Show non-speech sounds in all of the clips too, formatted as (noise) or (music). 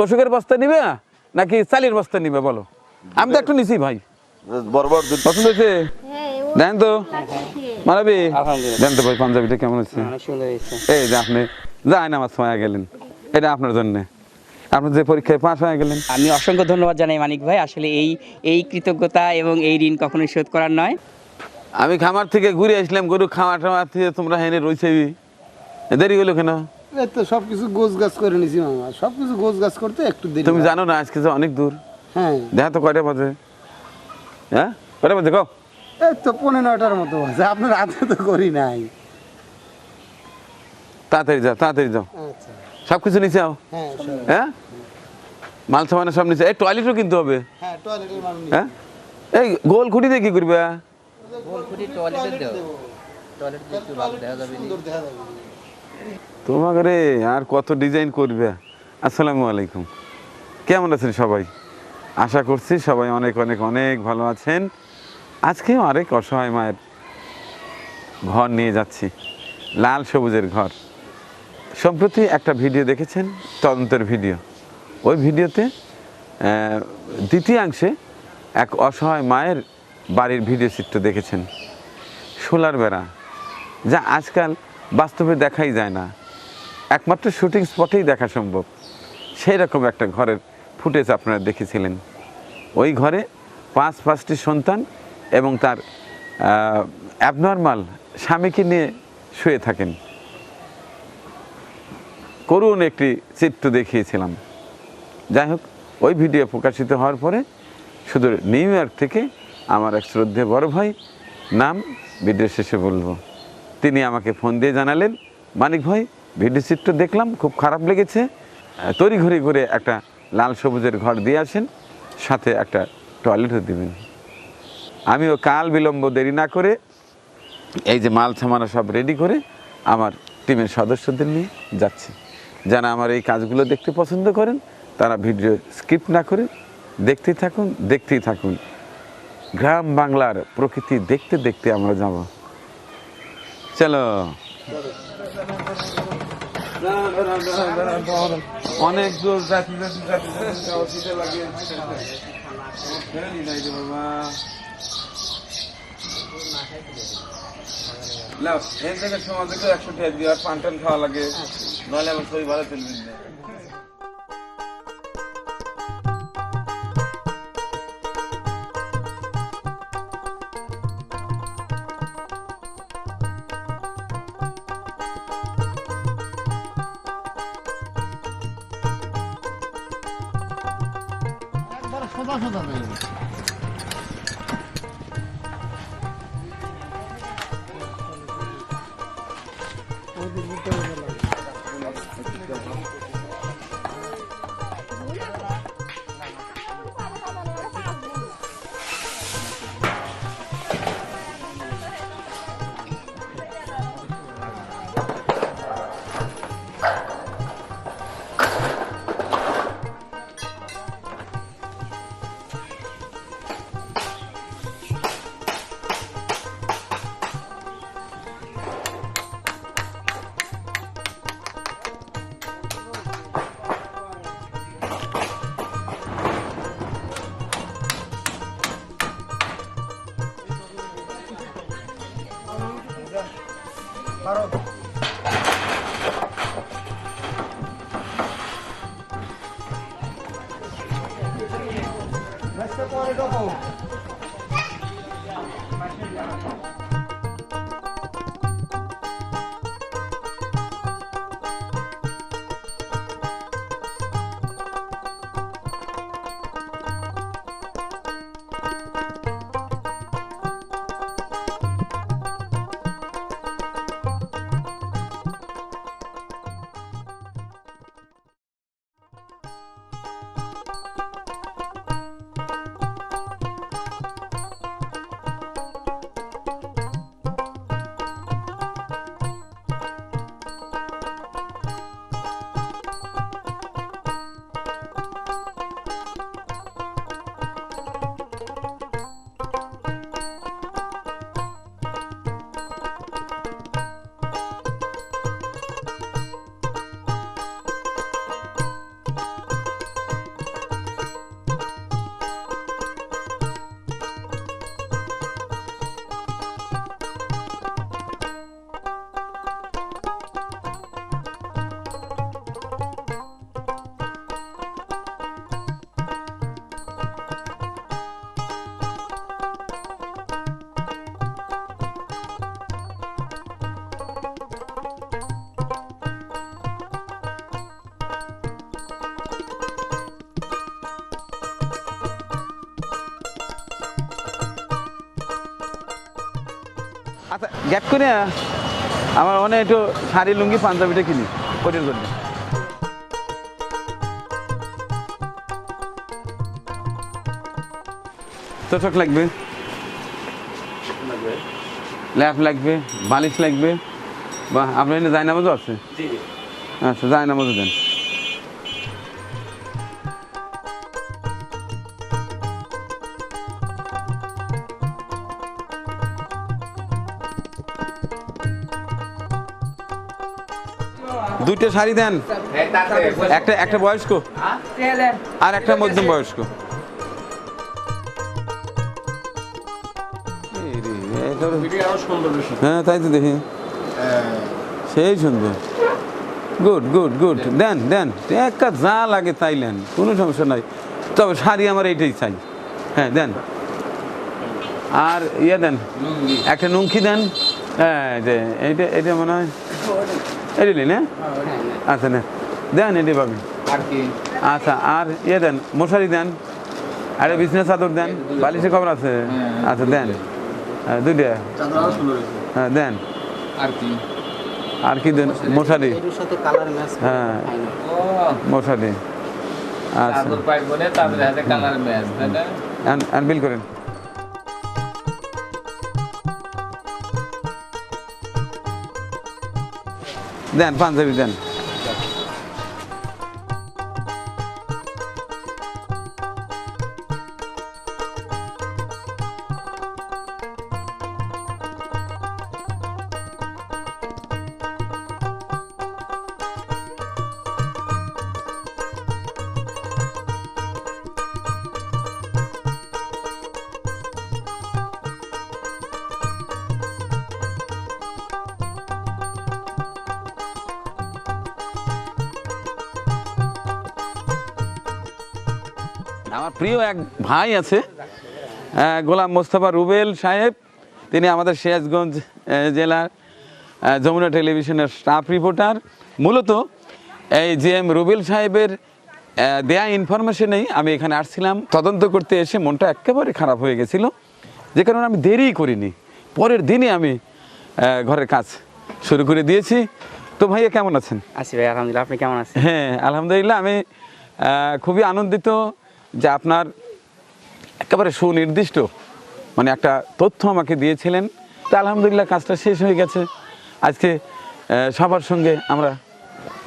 তোষকের বস্তা নিবে নাকি চালের বস্তা নিবে বলো? আমি তো একটু নিছি ভাই। পছন্দ হয়েছে? দেন তো। মারাবি আলহামদুলিল্লাহ। দেন তো ভাই পাঞ্জাবিটা কেমন এই যে আপনি আমার সময় গেলেন। এটা আপনার জন্য। আপনি যে পরীক্ষায় পাশ হয়ে গেলেন। আমি অসংখ্য ধন্যবাদ জানাই মানিক ভাই। আসলে এই এই কৃতজ্ঞতা এবং এই ঋণ কখনোই শোধ করার নয়। আমি খামার থেকে ঘুরে আসলাম গরু খাওয়া টাওয়া থেকে তোমরা হেনে রয়েছে। দেরি হলো কেন? তো সবকিছু গোছ গাছ করে নিছি মামা। সবকিছু গোছ গাছ করতে একটু দেরি তুমি জানো না আজকে যে অনেক দূর। হ্যাঁ। দেখা তো কয়টা বাজে? হ্যাঁ? কয়টা বাজে কও? এই তো পনেরো নয়টার মতো আপনার হাতে তো করি নাই। তাড়াতাড়ি যাও তাড়াতাড়ি যাও। আচ্ছা। সব কিছু নিচে আও। হ্যাঁ হ্যাঁ? মাল সামানে সব নিচে। এই টয়লেটও কিনতে হবে। হ্যাঁ টয়লেটের হ্যাঁ? এই গোল খুঁটি দিয়ে কি করবে? সুন্দর দেখা যাবে। তোমাকে আর কত ডিজাইন করবে? আসসালামু আলাইকুম। কেমন আছেন সবাই? আশা করছি সবাই অনেক অনেক অনেক ভালো আছেন। আজকেও আরেক অসহায় মায়ের ঘর নিয়ে যাচ্ছি। লাল সবুজের ঘর। সম্প্রতি একটা ভিডিও দেখেছেন? তদন্তের ভিডিও। ওই ভিডিওতে দ্বিতীয়াংশে এক অসহায় মায়ের বাড়ির ভিডিও চিত্র দেখেছেন। সোলার বেড়া। যা আজকাল বাস্তবে দেখাই যায় না। একমাত্র শুটিং স্পটেই দেখা সম্ভব। সেই রকম একটা ঘরের ফুটেজ আপনারা দেখেছিলেন। ওই ঘরে পাঁচ পাঁচটি সন্তান এবং তার অ্যাবনর্মাল স্বামীকে নিয়ে শুয়ে থাকেন। করুণ একটি চিত্র দেখিয়েছিলাম। যাই হোক, ওই ভিডিও প্রকাশিত হওয়ার পরে শুধু নিউ ইয়র্ক থেকে আমার এক শ্রদ্ধে বড় ভাই নাম ভিডিও শেষে বলব তিনি আমাকে ফোন দিয়ে জানালেন, মানিক ভাই ভিডিও চিত্র দেখলাম, খুব খারাপ লেগেছে। তড়ি ঘড়ি করে একটা লাল সবুজের ঘর দিয়ে আসেন, সাথে একটা টয়লেটও দিবেন। আমিও কাল বিলম্ব দেরি না করে এই যে মাল সামানা সব রেডি করে আমার টিমের সদস্যদের নিয়ে যাচ্ছি। যারা আমার এই কাজগুলো দেখতে পছন্দ করেন, তারা ভিডিও স্কিপ না করে দেখতেই থাকুন দেখতেই থাকুন। গ্রাম বাংলার প্রকৃতি দেখতে দেখতে আমরা যাব। চলো। অনেক জোর জাতি জাতি জাতি অসুবিধা বাবা লাও, একশো টাকা দিয়ে আর পান খাওয়া লাগে নয় আমার শরীর ভালো চলবে 어디 못 들어가려고. Хорош. গ্যাপ করে আমার মনে একটু শাড়ি লুঙ্গি পাঞ্জাবিটা কিনি ওটার জন্য। তোষক লাগবে? ল্যাপ লাগবে বালিশ লাগবে বা আপনার জায়নামাজও আছে? আচ্ছা জায়নামাজও দেন। দুইটা শাড়ি দেন। একটা একটা বয়স্ক? আর একটা মধ্যম বয়স্ক। হ্যাঁ তাই তো দেখি। সেই সুন্দর। Good good good. দেন দেন। একটা যা লাগে তাই নেন কোনো সমস্যা নাই। তবে শাড়ি আমার এইটাই চাই। হ্যাঁ দেন। আর ইয়ে দেন একটা নুঙ্কি দেন। হ্যাঁ এইটা এটা মনে হয়। এটা নিন হ্যাঁ আচ্ছা না দেন এটি পাবেন আচ্ছা আর ইয়ে দেন মশারি দেন আরে বিছনা চাদর দেন বালিশের খবর আছে আচ্ছা দেন হ্যাঁ, দুইটা হ্যাঁ দেন আর কি আর কি দেন মশারি হ্যাঁ মশারি আচ্ছা আন বিল করেন দেন পাঞ্জাবি দেন। আমার প্রিয় এক ভাই আছে গোলাম মোস্তফা রুবেল সাহেব। তিনি আমাদের সিরাজগঞ্জ জেলার যমুনা টেলিভিশনের স্টাফ রিপোর্টার মূলত এই জি এম রুবেল সাহেবের দেয়া ইনফরমেশনেই আমি এখানে আসছিলাম। তদন্ত করতে এসে মনটা একেবারে খারাপ হয়ে গেছিল। যে কারণে আমি দেরি করিনি। পরের দিনই আমি ঘরের কাজ শুরু করে দিয়েছি। তো ভাইয়া কেমন আছেন? আছি ভাই আলহামদুলিল্লাহ আপনি কেমন আছেন? হ্যাঁ আলহামদুলিল্লাহ আমি খুবই আনন্দিত। যে আপনার একেবারে সুনির্দিষ্ট মানে একটা তথ্য আমাকে দিয়েছিলেন। তা আলহামদুলিল্লাহ কাজটা শেষ হয়ে গেছে। আজকে সবার সঙ্গে আমরা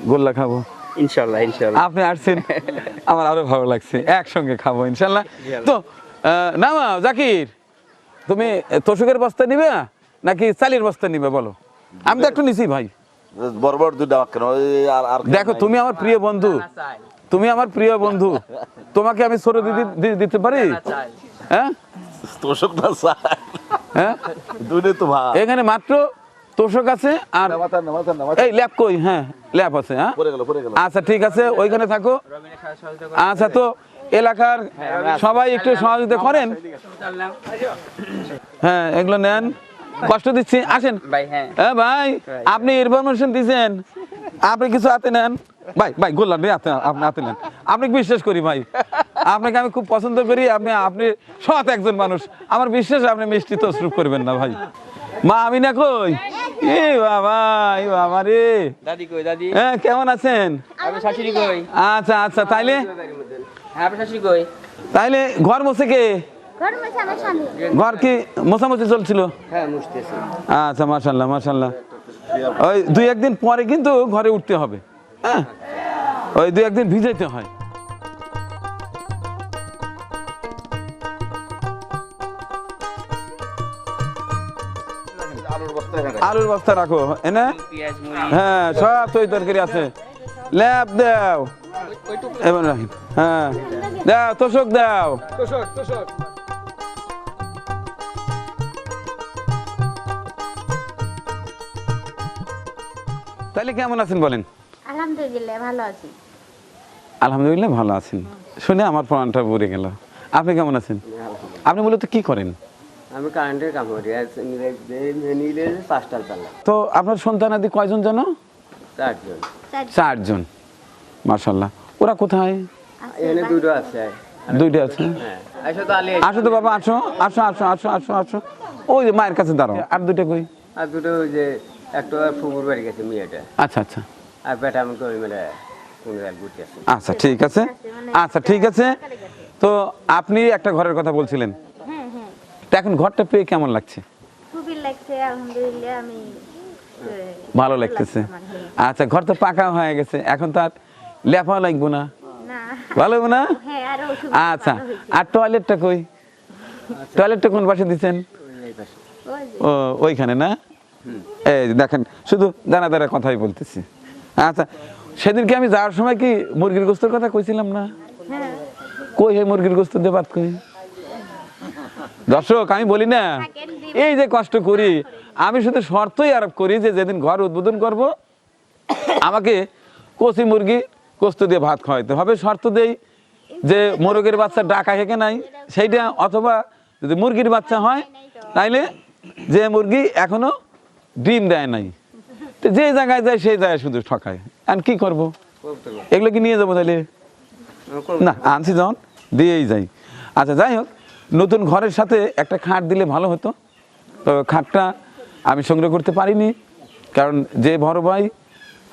গোল্লা খাব। ইনশাল্লাহ ইনশাল্লাহ আপনি আসছেন আমার আরও ভালো লাগছে। একসঙ্গে খাব ইনশাল্লাহ তো নামা জাকির। তুমি তোষকের বস্তা নিবে নাকি চালির বস্তা নিবে বলো? আমি তো একটু নিছি ভাই। দেখো তুমি আমার প্রিয় বন্ধু। তুমি আমার প্রিয় বন্ধু। তোমাকে আমি সরে দিতে দিতে পারি? হ্যাঁ? তোষক না হ্যাঁ? তো ভাই এখানে মাত্র তোষক আছে আর এই ল্যাপ কই? হ্যাঁ ল্যাপ আছে হ্যাঁ? পড়ে গেল পড়ে গেল। আচ্ছা ঠিক আছে ওইখানে থাকো। আচ্ছা তো এলাকার সবাই একটু সহযোগিতা করেন। হ্যাঁ এগুলো নেন। কষ্ট দিচ্ছি আসেন। ভাই হ্যাঁ। ভাই আপনি ইনফরমেশন দিছেন। আপনি কিছু হাতে নেন। ভাই ভাই গোল্লান রে আপনি হাতে নেন। আপনি বিশ্বাস করি ভাই? আপনাকে আমি খুব পছন্দ করি আপনি আপনি সৎ একজন মানুষ। আমার বিশ্বাস আপনি মিষ্টি তসরুপ করবেন না ভাই। মা আমি না কই? এ বাবা এ বাবা রে। দাদি কই দাদি? হ্যাঁ কেমন আছেন? আপনি শাশুড়ি কই। আচ্ছা আচ্ছা তাইলে হ্যাঁ শাশুড়ি কই। তাইলে ঘর মোছে কে? ঘর কি মোছামুছি চলছিল? হ্যাঁ আচ্ছা মাশাল্লাহ মাশাল্লাহ ওই দুই একদিন পরে কিন্তু ঘরে উঠতে হবে। হ্যাঁ? ওই দুই একদিন ভিজাইতে হয়। আলুর বস্তা রাখো। এনে? হ্যাঁ সব তৈ তরকারি আছে। ল্যাপ দাও। এবার রাখেন হ্যাঁ। দাও তোষক দাও। তাহলে কেমন আছেন বলেন? আলহামদুলিল্লাহ ভালো আছি। আলহামদুলিল্লাহ ভালো আছেন। শুনে আমার প্রাণটা ভরে গেল। আপনি কেমন আছেন? আপনি মূলত কি করেন? আমি কারেন্টের কাম করি। পাঁচটার পাল্লা তো আপনার সন্তানাদি কয়জন জানো চারজন। চারজন। মার্শাল্লাহ ওরা কোথায়? এখানে দুটো আছে। দুইটা আছে? হ্যাঁ। আসো তো আলি। আসো তো বাবা আসো। আসো আসো আসো আসো আসো। ওই মায়ের কাছে দাঁড়াও। আর দুটো কই? আর দুটো ওই যে একটা ফুপুর বাড়ি গেছে মেয়েটা। আচ্ছা আচ্ছা। আর বেটা আমাকে ওই মেলে আচ্ছা ঠিক আছে। আচ্ছা ঠিক আছে। তো আপনি একটা ঘরের কথা বলছিলেন। তো এখন ঘরটা পেয়ে কেমন লাগছে? খুবই লাগছে আলহামদুলিল্লাহ আমি ভালো লাগতেছে। হ্যাঁ। আচ্ছা ঘর তো পাকা হয়ে গেছে। এখন তো আর লেপা লাগবো না। না। ভালো হবে না? হ্যাঁ আচ্ছা আর টয়লেটটা কই? টয়লেটটা কোন পাশে দিচ্ছেন ওইখানে না? এই দেখেন, শুধু দানা দানা কথাই বলতেছি। আচ্ছা সেদিনকে আমি যাওয়ার সময় কি মুরগির গোস্তের কথা কইছিলাম না? কই হে মুরগির গোস্ত দিয়ে ভাত কই? দর্শক, আমি বলি না, এই যে কষ্ট করি, আমি শুধু শর্তই আরোপ করি যে যেদিন ঘর উদ্বোধন করব, আমাকে কচি মুরগি গোস্ত দিয়ে ভাত খাওয়াইতে হবে। শর্ত দেই যে মোরগের বাচ্চা ডাকা হেঁকে নাই, সেইটা অথবা যদি মুরগির বাচ্চা হয়, তাইলে যে মুরগি এখনও ডিম দেয় নাই। তো যে জায়গায় যায়, সেই জায়গায় শুধু ঠকায়। আর কি করব? এগুলো কি নিয়ে যাব তাহলে না, আনছি যখন, দিয়েই যাই। আচ্ছা যাই হোক, নতুন ঘরের সাথে একটা খাট দিলে ভালো হতো। তো খাটটা আমি সংগ্রহ করতে পারিনি, কারণ যে বড় ভাই,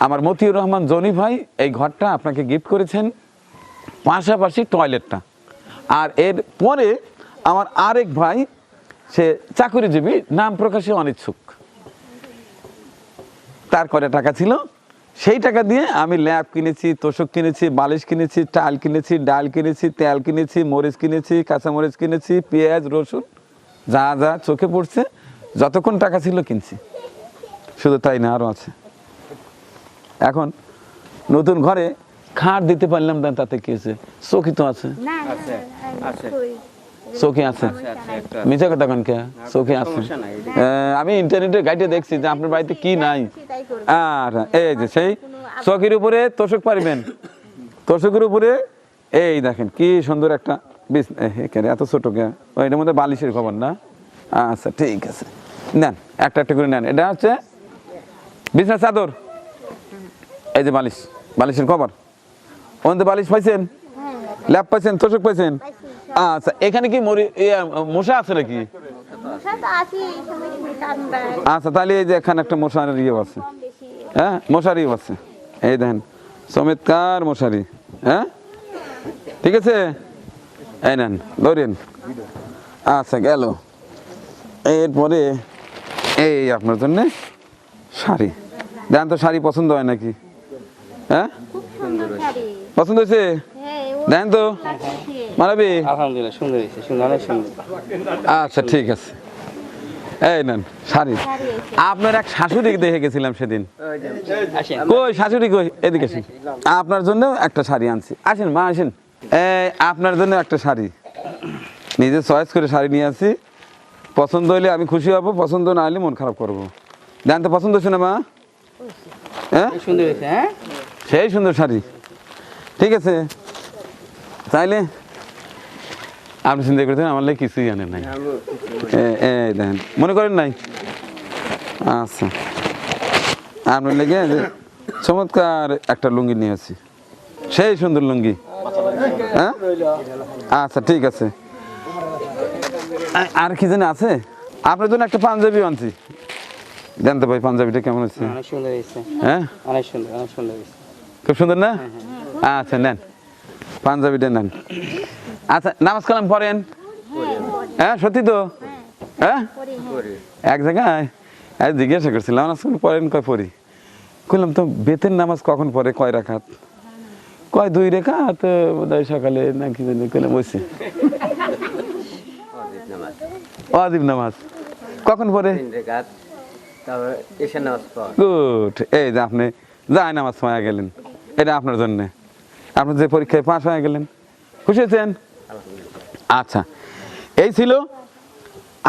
আমার মতিউর রহমান জনি ভাই, এই ঘরটা আপনাকে গিফট করেছেন, পাশাপাশি টয়লেটটা আর এর পরে আমার আরেক ভাই, সে চাকরিজীবী, নাম প্রকাশে অনিচ্ছুক। তার করে টাকা ছিল? সেই টাকা দিয়ে আমি ল্যাব কিনেছি তোষক কিনেছি বালিশ কিনেছি টাল কিনেছি ডাল কিনেছি তেল কিনেছি মরিচ কিনেছি কাঁচামরিচ কিনেছি পেঁয়াজ রসুন যা যা চোখে পড়ছে যতক্ষণ টাকা ছিল কিনছি। শুধু তাই না আরও আছে। এখন নতুন ঘরে খাট দিতে পারলাম না তাতে কি হয়েছে? চৌকি তো আছে। না না আছে। চৌকি আছে। মিথ্যা কথা কেন কে? চৌকি আছে। আমি ইন্টারনেটে গাইডে দেখছি যে আপনার বাড়িতে কি নাই। আর এই যে সেই চৌকির উপরে তোষক পারবেন। তোষকের উপরে এই দেখেন কি সুন্দর একটা বিছ এত ছোট কে? এটার মধ্যে বালিশের খবর না? আচ্ছা ঠিক আছে। নেন একটা একটা করে নেন। এটা হচ্ছে বিছনা চাদর। এই যে বালিশ বালিশের কভার ওখান বালিশ পাইছেন? ল্যাপ পাইছেন? তোষক পাইছেন? আচ্ছা এখানে কি মরি মশা আছে নাকি? আচ্ছা তাহলে এই যে এখানে একটা মশার ইয়ে আছে। হ্যাঁ মশারি আছে। এই দেখেন চমৎকার মশারি। হ্যাঁ? ঠিক আছে? এই নেন ধরেন। আচ্ছা গেল। এরপরে এই আপনার জন্য শাড়ি। দেন তো শাড়ি পছন্দ হয় নাকি? হ্যাঁ? পছন্দ হয়েছে? হ্যাঁ দেন তো। লাগছে মারাবি আলহামদুলিল্লাহ সুন্দর হয়েছে সুন্দর অনেক সুন্দর। আচ্ছা ঠিক আছে। এই নেন শাড়ি। আপনার এক শাশুড়ি দেখে গেছিলাম সেদিন। কই শাশুড়ি কই? এদিকে আসেন। আপনার জন্য একটা শাড়ি আনছি। আসেন মা আসেন। এই আপনার জন্য একটা শাড়ি। নিজে চয়েস করে শাড়ি নিয়ে আসি। পছন্দ হলে আমি খুশি হব পছন্দ না হলে মন খারাপ করব। দেন তো পছন্দ হচ্ছে না মা? হ্যাঁ? সুন্দর হ্যাঁ? সেই সুন্দর শাড়ি। ঠিক আছে। তাইলে আপনি চিন্তা করতেন আমার লাগে কিছুই জানেন নাই। দেখেন মনে করেন নাই? আচ্ছা। আপনার লেগে যে চমৎকার একটা লুঙ্গি নিয়ে আছি সেই সুন্দর লুঙ্গি। হ্যাঁ? আচ্ছা ঠিক আছে। আর কি জানি আছে? আপনার জন্য একটা পাঞ্জাবি আনছি। জানতে পাই পাঞ্জাবিটা কেমন আছে হ্যাঁ? খুব সুন্দর না? আচ্ছা নেন। পাঞ্জাবিটা নেন। আচ্ছা নামাজ কালাম পড়েন? হ্যাঁ সত্যি তো? হ্যাঁ? এক জায়গায় আজ জিজ্ঞাসা করছিলাম নামাজ পড়েন কয় পড়ি? কইলাম তো বেতের নামাজ কখন পড়ে? কয় রাখাত কয় দুই রেখাত বোধহয় সকালে না কি জানি কইলাম বসে অজিব নামাজ। কখন পড়ে? গুড এই যে আপনি যায় নামাজ পাওয়া গেলেন এটা আপনার জন্যে। আপনি যে পরীক্ষায় পাশ হয়ে গেলেন খুশি হয়েছেন আচ্ছা এই ছিল।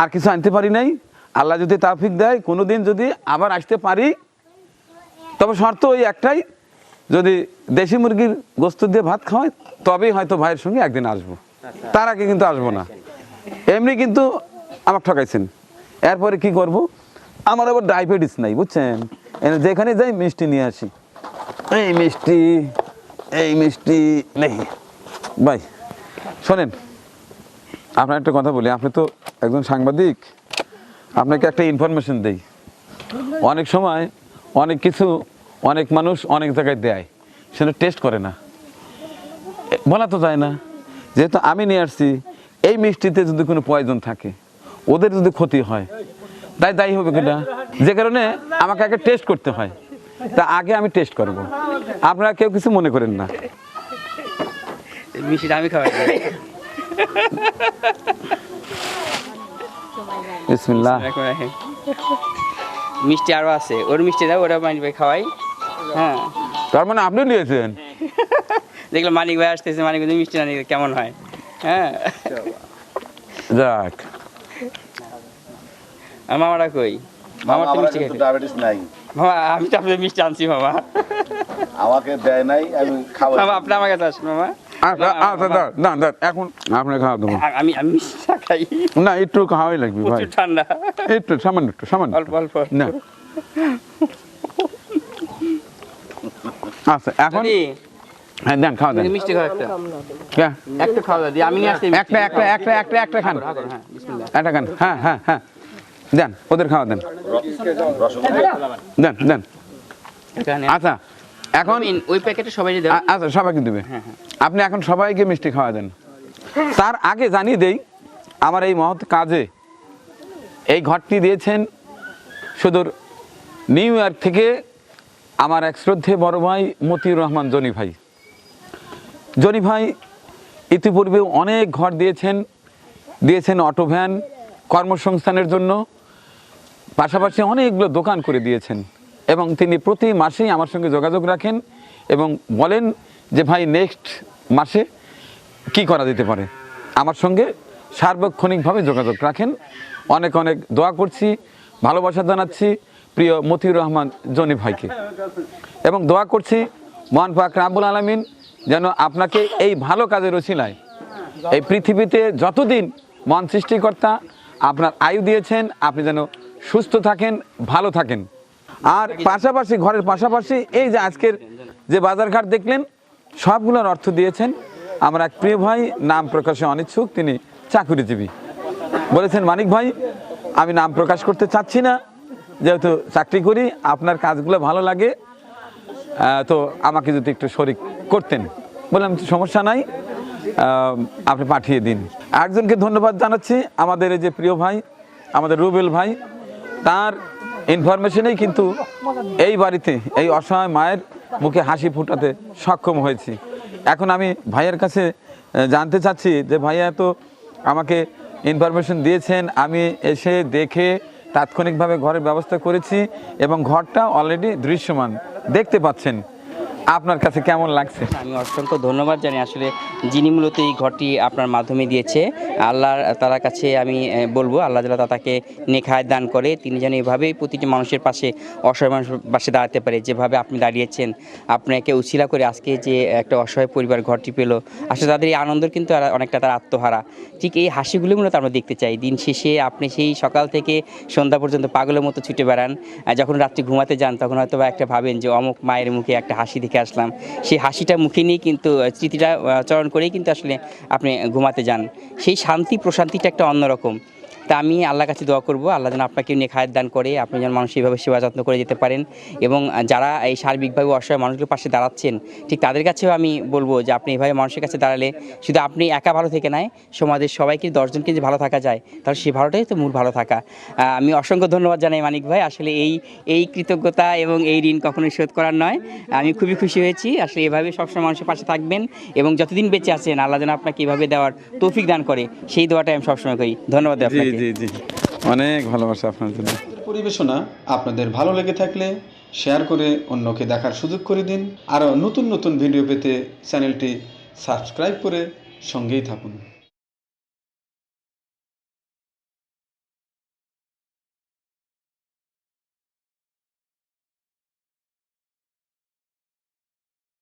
আর কিছু আনতে পারি নাই। আল্লাহ যদি তাফিক দেয় কোনো দিন যদি আবার আসতে পারি, তবে শর্ত ওই একটাই, যদি দেশি মুরগির গোস্ত দিয়ে ভাত খাওয়ায় তবেই হয়তো ভাইয়ের সঙ্গে একদিন আসব। তার আগে কিন্তু আসব না। এমনি কিন্তু আমার ঠকাইছেন। এরপরে কি করব? আমার আবার ডায়াবেটিস নাই, বুঝছেন? এনে যেখানে যাই মিষ্টি নিয়ে আসি। এই মিষ্টি এই মিষ্টি, নেই। ভাই, শোনেন আপনার একটা কথা বলি, আপনি তো একজন সাংবাদিক, আপনাকে একটা ইনফরমেশন দেই। অনেক সময় অনেক কিছু অনেক মানুষ অনেক জায়গায় দেয়, সেটা টেস্ট করে না। বলা তো যায় না। যেহেতু আমি নিয়ে আসছি, এই মিষ্টিতে যদি কোনো পয়জন থাকে, ওদের যদি ক্ষতি হয়, তাই দায়ী হবে কিনা? যে কারণে আমাকে আগে টেস্ট করতে হয়। তা আগে আমি টেস্ট করব। আপনারা কেউ কিছু মনে করেন না। মিষ্টিটা আমি খাওয়াই। বিসমিল্লাহ। (laughs) মিষ্টি আরও আছে। ওর মিষ্টি দাও ওরা মানিক ভাই খাওয়াই। হ্যাঁ। তার মানে আপনিও নিয়েছেন? (laughs) দেখলাম মানিক ভাই আসতেছে মানিক ভাই মিষ্টি না কেমন হয়? হ্যাঁ। যাক। আর মামারা কই? মামার তো মিষ্টি খাইতে। ডায়াবেটিস নাই। মামা আমি তো আপনার মিষ্টি আনছি মামা। আমাকে দেয় নাই আমি খাওয়াই। মামা আপনি আমার কাছে আসুন মামা। আচ্ছা আচ্ছা এখন আপনার খাওয়া দেবো আমি আমি খাই। না একটু খাওয়াই লাগবে ভাই। ঠান্ডা। একটু সামান্য একটু সামান্য অল্প অল্প না। আচ্ছা এখন? হ্যাঁ দেন খাওয়া দেন। মিষ্টি একটা। হ্যাঁ, একটু খাও দাদি আমি নিয়ে আসছি। একটা একটা একটা একটা একটা খান। হ্যাঁ একটা খান। হ্যাঁ হ্যাঁ হ্যাঁ। দেন ওদের খাওয়া দেন। দেন দেন। আচ্ছা এখন ওই প্যাকেটে সবাই আচ্ছা সবাইকে দেবে। আপনি এখন সবাইকে মিষ্টি খাওয়া দেন। তার আগে জানিয়ে দেই আমার এই মহৎ কাজে এই ঘরটি দিয়েছেন সুদূর নিউ ইয়র্ক থেকে আমার এক শ্রদ্ধে বড় ভাই মতিউর রহমান জনি ভাই। জনি ভাই ইতিপূর্বে অনেক ঘর দিয়েছেন দিয়েছেন অটো ভ্যান কর্মসংস্থানের জন্য পাশাপাশি অনেকগুলো দোকান করে দিয়েছেন। এবং তিনি প্রতি মাসেই আমার সঙ্গে যোগাযোগ রাখেন এবং বলেন যে, ভাই নেক্সট মাসে কি করা যেতে পারে? আমার সঙ্গে সার্বক্ষণিকভাবে যোগাযোগ রাখেন। অনেক অনেক দোয়া করছি, ভালোবাসা জানাচ্ছি প্রিয় মতিউর রহমান জনি ভাইকে। এবং দোয়া করছি মহান পাক রাব্বুল আলমিন যেন আপনাকে এই ভালো কাজের রসিলায় এই পৃথিবীতে যতদিন মন সৃষ্টিকর্তা আপনার আয়ু দিয়েছেন, আপনি যেন সুস্থ থাকেন, ভালো থাকেন। আর পাশাপাশি, ঘরের পাশাপাশি এই যে আজকের যে বাজারঘাট দেখলেন, সবগুলোর অর্থ দিয়েছেন আমার এক প্রিয় ভাই, নাম প্রকাশে অনিচ্ছুক, তিনি চাকুরিজীবী। বলেছেন, মানিক ভাই, আমি নাম প্রকাশ করতে চাচ্ছি না, যেহেতু চাকরি করি, আপনার কাজগুলো ভালো লাগে তো আমাকে যদি একটু শরিক করতেন। বললাম, সমস্যা নাই আপনি পাঠিয়ে দিন। একজনকে ধন্যবাদ জানাচ্ছি, আমাদের এই যে প্রিয় ভাই, আমাদের রুবেল ভাই, তার ইনফরমেশনেই কিন্তু এই বাড়িতে, এই অসহায় মায়ের মুখে হাসি ফুটাতে সক্ষম হয়েছি। এখন আমি ভাইয়ের কাছে জানতে চাচ্ছি যে ভাইয়া তো আমাকে ইনফরমেশন দিয়েছেন, আমি এসে দেখে তাৎক্ষণিকভাবে ঘরের ব্যবস্থা করেছি এবং ঘরটা অলরেডি দৃশ্যমান। দেখতে পাচ্ছেন। আপনার কাছে কেমন লাগছে? আমি অসংখ্য ধন্যবাদ জানি। আসলে যিনি মূলত এই ঘরটি আপনার মাধ্যমে দিয়েছে, আল্লাহর তার কাছে আমি বলব, আল্লাহ তালা তাকে নেখায় দান করে, তিনি যেন এভাবেই প্রতিটি মানুষের পাশে, অসহায় মানুষের পাশে দাঁড়াতে পারে। যেভাবে আপনি দাঁড়িয়েছেন, আপনাকে উছিলা করে আজকে যে একটা অসহায় পরিবার ঘরটি পেল, আসলে তাদের এই আনন্দ কিন্তু অনেকটা তার আত্মহারা। ঠিক এই হাসিগুলো মূলত আমরা দেখতে চাই। দিন শেষে আপনি সেই সকাল থেকে সন্ধ্যা পর্যন্ত পাগলের মতো ছুটে বেড়ান যখন রাত্রি ঘুমাতে যান, তখন হয়তো একটা ভাবেন যে অমুক মায়ের মুখে একটা হাসি দেখে আসলাম। সেই হাসিটা মুখে নিয়ে কিন্তু স্মৃতিটা চরণ করেই কিন্তু আসলে আপনি ঘুমাতে যান। সেই শান্তি প্রশান্তিটা একটা অন্যরকম। তা আমি আল্লাহর কাছে দোয়া করব আল্লাহ যেন আপনাকে নিয়ে খায়ের দান করে আপনি যেন মানুষ এইভাবে সেবা যত্ন করে যেতে পারেন এবং যারা এই সার্বিকভাবে অসহায় মানুষগুলোর পাশে দাঁড়াচ্ছেন ঠিক তাদের কাছেও আমি বলব যে আপনি এইভাবে মানুষের কাছে দাঁড়ালে শুধু আপনি একা ভালো থেকে নাই সমাজের সবাইকে দশজনকে যে ভালো থাকা যায় তাহলে সেই ভালোটাই তো মূল ভালো থাকা। আমি অসংখ্য ধন্যবাদ জানাই মানিক ভাই আসলে এই এই কৃতজ্ঞতা এবং এই ঋণ কখনোই শোধ করার নয়। আমি খুবই খুশি হয়েছি আসলে এভাবে সবসময় মানুষের পাশে থাকবেন এবং যতদিন বেঁচে আছেন আল্লাহ যেন আপনাকে এভাবে দেওয়ার তৌফিক দান করে সেই দোয়াটাই আমি সবসময় করি। ধন্যবাদ আপনাকে। জি জি অনেক ভালোবাসা আপনার জন্য। পরিবেশনা আপনাদের ভালো লেগে থাকলে শেয়ার করে অন্যকে দেখার সুযোগ করে দিন। আরও নতুন নতুন ভিডিও পেতে চ্যানেলটি সাবস্ক্রাইব করে সঙ্গেই থাকুন।